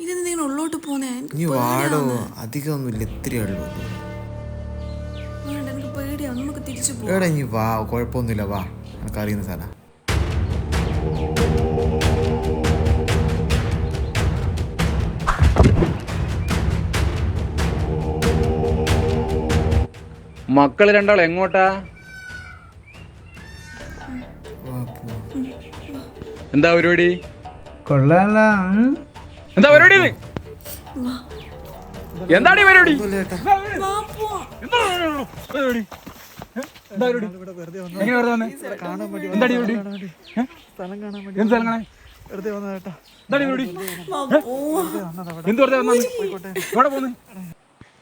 ഇതെന്തിങ്ങനെ ഉള്ളോട്ട് പോന്നേ? നീ വാടോ അധികം ഒന്നുമില്ല ഉള്ളൂ വേണ്ട എനിക്ക് പേടിയാണ് നമുക്ക് തിരിച്ചു നീ വാ കുഴപ്പമൊന്നുമില്ല വാ. എനിക്ക് അറിയുന്ന സ്ഥലം. മക്കൾ രണ്ടാൾ എങ്ങോട്ടാ? എന്താ പരിപാടി? കൊള്ളാല. എന്താ പരിപാടി ഇത്? എന്താണ് ഈ പരിപാടി?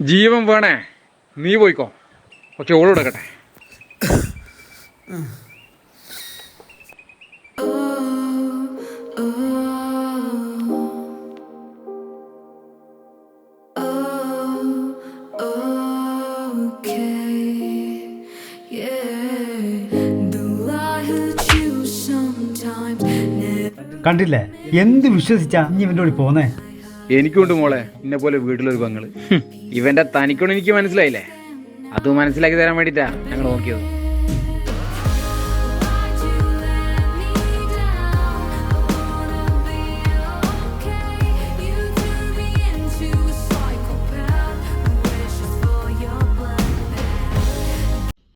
ജീവൻ വേണേ നീ പോയിക്കോ. ഏ? എന്താ Oh, എങ്ങനെ കണ്ടില്ലേ? എന്ത് വിശ്വസിച്ചാ ഇനി ഇവന്റെ കൂടി പോന്നേ? എനിക്കുണ്ട് മോളെ ഇന്നെ പോലെ വീട്ടിലൊരു പങ്ങൾ. ഇവന്റെ തനിക്കൊണ്ട് എനിക്ക് മനസ്സിലായില്ലേ? അത് മനസ്സിലാക്കി തരാൻ വേണ്ടിട്ടാ ഞങ്ങൾ നോക്കിയത്.